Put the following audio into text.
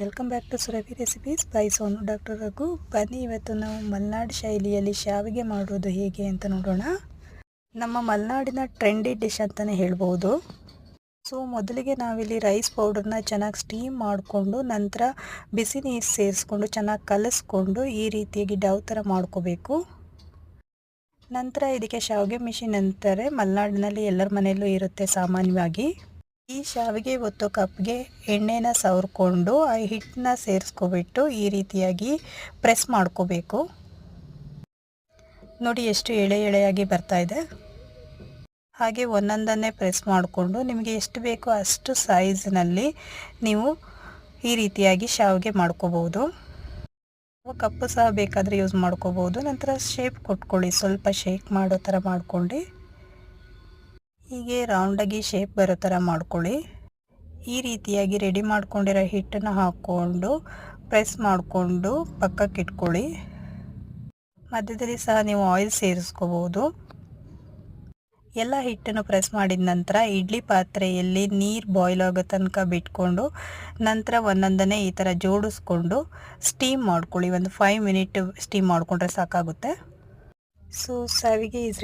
Welcome back to Surabhi recipes by Sonu doctor Raghu ಬನ್ನಿ ಇವತ್ತು ನಾವು ಮಲೆನಾಡು ಶೈಲಿಯಲ್ಲಿ ಶಾವಿಗೆ ಮಾಡೋದು ಹೇಗೆ ಅಂತ ನೋಡೋಣ. ನಮ್ಮ ಮಲೆನಾಡಿನ ಟ್ರೆಂಡಿ ಡಿಶ್ ಅಂತಲೇ ಹೇಳ್ಬೋದು. ಸೊ ಮೊದಲಿಗೆ ನಾವಿಲ್ಲಿ ರೈಸ್ ಪೌಡರ್ನ ಚೆನ್ನಾಗಿ ಸ್ಟೀಮ್ ಮಾಡಿಕೊಂಡು, ನಂತರ ಬಿಸಿ ನೀರು ಸೇರಿಸ್ಕೊಂಡು, ಚೆನ್ನಾಗಿ ಕಲಸ್ಕೊಂಡು ಈ ರೀತಿಯಾಗಿ ಡವ್ ಥರ ಮಾಡ್ಕೋಬೇಕು. ನಂತರ ಇದಕ್ಕೆ ಶಾವಿಗೆ ಮಿಷಿನ್ ಅಂತಾರೆ. ಮಲೆನಾಡಿನಲ್ಲಿ ಎಲ್ಲರ ಮನೆಯಲ್ಲೂ ಇರುತ್ತೆ ಸಾಮಾನ್ಯವಾಗಿ. ಈ ಶಾವಿಗೆ ಒತ್ತು ಕಪ್ಗೆ ಎಣ್ಣೆನ ಸವರ್ಕೊಂಡು ಆ ಹಿಟ್ಟನ್ನ ಸೇರಿಸ್ಕೊಬಿಟ್ಟು ಈ ರೀತಿಯಾಗಿ ಪ್ರೆಸ್ ಮಾಡ್ಕೋಬೇಕು. ನೋಡಿ ಎಷ್ಟು ಎಳೆ ಎಳೆಯಾಗಿ ಬರ್ತಾ ಇದೆ. ಹಾಗೆ ಒಂದೊಂದನ್ನೇ ಪ್ರೆಸ್ ಮಾಡಿಕೊಂಡು ನಿಮಗೆ ಎಷ್ಟು ಬೇಕೋ ಅಷ್ಟು ಸೈಜ್ನಲ್ಲಿ ನೀವು ಈ ರೀತಿಯಾಗಿ ಶಾವಿಗೆ ಮಾಡ್ಕೋಬೋದು. ಕಪ್ಪು ಸಹ ಬೇಕಾದರೆ ಯೂಸ್ ಮಾಡ್ಕೋಬೋದು. ನಂತರ ಶೇಪ್ ಕೊಟ್ಕೊಳ್ಳಿ. ಸ್ವಲ್ಪ ಶೇಕ್ ಮಾಡೋ ಥರ ಮಾಡ್ಕೊಂಡು ಹೀಗೆ ರೌಂಡಾಗಿ ಶೇಪ್ ಬರೋ ಥರ ಮಾಡ್ಕೊಳ್ಳಿ. ಈ ರೀತಿಯಾಗಿ ರೆಡಿ ಮಾಡ್ಕೊಂಡಿರೋ ಹಿಟ್ಟನ್ನು ಹಾಕ್ಕೊಂಡು ಪ್ರೆಸ್ ಮಾಡಿಕೊಂಡು ಪಕ್ಕಕ್ಕೆ ಇಟ್ಕೊಳ್ಳಿ ಮಧ್ಯದಲ್ಲಿ ಸಹ ನೀವು ಆಯಿಲ್ ಸೇರಿಸ್ಕೋಬೋದು. ಎಲ್ಲ ಹಿಟ್ಟನ್ನು ಪ್ರೆಸ್ ಮಾಡಿದ ನಂತರ ಇಡ್ಲಿ ಪಾತ್ರೆಯಲ್ಲಿ ನೀರು ಬಾಯ್ಲ್ ಆಗೋ ತನಕ ಬಿಟ್ಕೊಂಡು ನಂತರ ಒಂದೊಂದನ್ನೇ ಈ ಥರ ಜೋಡಿಸ್ಕೊಂಡು ಸ್ಟೀಮ್ ಮಾಡ್ಕೊಳ್ಳಿ. ಒಂದು ಫೈವ್ ಮಿನಿಟ್ ಸ್ಟೀಮ್ ಮಾಡಿಕೊಂಡ್ರೆ ಸಾಕಾಗುತ್ತೆ. ಸೊ ಸಾವಿಗೆ ಈಸ್